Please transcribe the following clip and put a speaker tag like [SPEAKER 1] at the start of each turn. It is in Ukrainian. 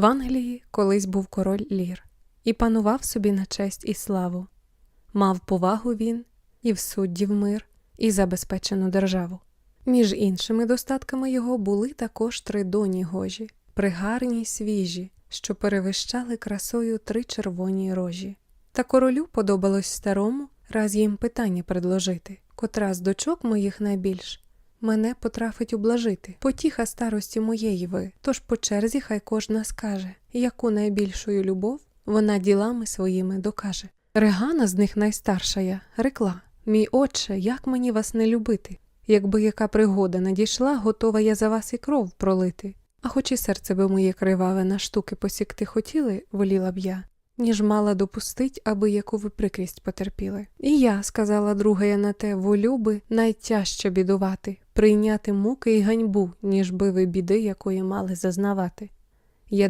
[SPEAKER 1] В Англії колись був король Лір і панував собі на честь і славу. Мав повагу він і в суддів мир, і забезпечену державу. Між іншими достатками його були також три доні гожі, пригарні й свіжі, що перевищали красою три червоні рожі. Та королю подобалось старому раз їм питання предложити, котра з дочок моїх найбільш мене потрафить ублажити. Потіха старості моєї ви, тож по черзі хай кожна скаже, яку найбільшою любов вона ділами своїми докаже. Регана з них найстарша я, рекла Мій отче, як мені вас не любити? Якби яка пригода надійшла, готова я за вас і кров пролити. А хоч і серце би моє криваве на штуки посікти хотіли, воліла б я, ніж мала допустить, аби яку ви прикрість потерпіли. І я, сказала друга я на те, волю би найтяжче бідувати, прийняти муки і ганьбу, ніж би ви біди, якої мали зазнавати. Я